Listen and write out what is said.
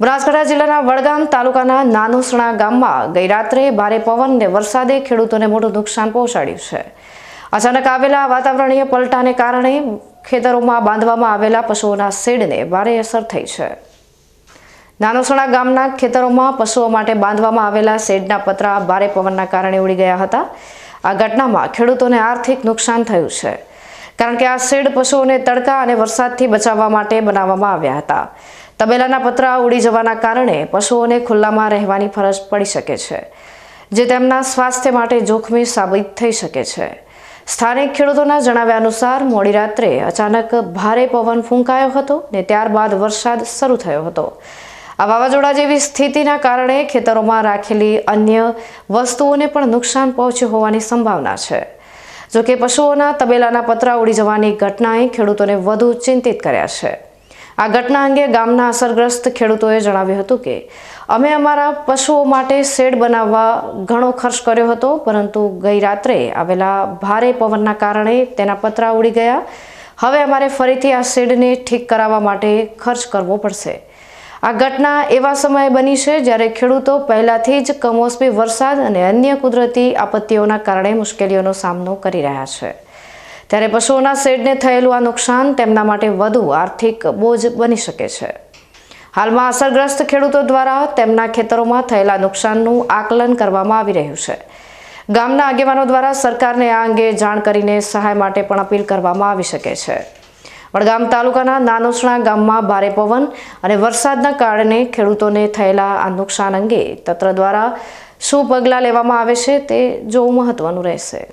બનાસકાંઠા જિલ્લાના વડગામ તાલુકાના નાનુસણા ગામમાં ગઈ રાત્રે ભારે પવન અને વરસાદે ખેડૂતોને મોટું નુકસાન પહોંચાડ્યું છે. અચાનક આવેલા વાતાવરણીય પલટાને કારણે ખેતરોમાં બાંધવામાં આવેલા પશુઓના શેડને ભારે અસર થઈ છે. નાનોસણા ગામના ખેતરોમાં પશુઓ માટે બાંધવામાં આવેલા શેડના પતરા ભારે પવનના કારણે ઉડી ગયા હતા. આ ઘટનામાં ખેડૂતોને આર્થિક નુકસાન થયું છે. કારણ કે આ શેડ પશુઓને તડકા અને વરસાદથી બચાવવા માટે બનાવવામાં આવ્યા હતા. તબેલાના પતરા ઉડી જવાના કારણે પશુઓને ખુલ્લામાં રહેવાની ફરજ પડી શકે છે, જે તેમના સ્વાસ્થ્ય માટે જોખમી સાબિત થઈ શકે છે. સ્થાનિક ખેડૂતોના જણાવ્યા અનુસાર, મોડી રાત્રે અચાનક ભારે પવન ફૂંકાયો હતો ને ત્યારબાદ વરસાદ શરૂ થયો હતો. આ વાવાઝોડા જેવી સ્થિતિના કારણે ખેતરોમાં રાખેલી અન્ય વસ્તુઓને પણ નુકસાન પહોંચ્યું હોવાની સંભાવના છે. જોકે પશુઓના તબેલાના પતરા ઉડી જવાની ઘટનાએ ખેડૂતોને વધુ ચિંતિત કર્યા છે. આ ઘટના અંગે ગામના અસરગ્રસ્ત ખેડૂતોએ જણાવ્યું હતું કે, અમે અમારા પશુઓ માટે શેડ બનાવવા ઘણો ખર્ચ કર્યો હતો, પરંતુ ગઈ રાત્રે આવેલા ભારે પવનના કારણે તેના પતરા ઉડી ગયા. હવે અમારે ફરીથી આ શેડને ઠીક કરાવવા માટે ખર્ચ કરવો પડશે. આ ઘટના એવા સમયે બની છે જ્યારે ખેડૂતો પહેલાથી જ કમોસમી વરસાદ અને અન્ય કુદરતી આપત્તિઓના કારણે મુશ્કેલીઓનો સામનો કરી રહ્યા છે. ત્યારે પશુઓના શેડને થયેલું આ નુકસાન તેમના માટે વધુ આર્થિક બોજ બની શકે છે. હાલમાં અસરગ્રસ્ત ખેડૂતો દ્વારા તેમના ખેતરોમાં થયેલા નુકસાનનું આકલન કરવામાં આવી રહ્યું છે. ગામના આગેવાનો દ્વારા સરકારને આ અંગે જાણ કરીને સહાય માટે પણ અપીલ કરવામાં આવી શકે છે. વડગામ તાલુકાના નાનોસણા ગામમાં ભારે પવન અને વરસાદના કારણે ખેડૂતોને થયેલા આ નુકસાન અંગે તંત્ર દ્વારા શું પગલાં લેવામાં આવે છે તે જોવું મહત્વનું રહેશે.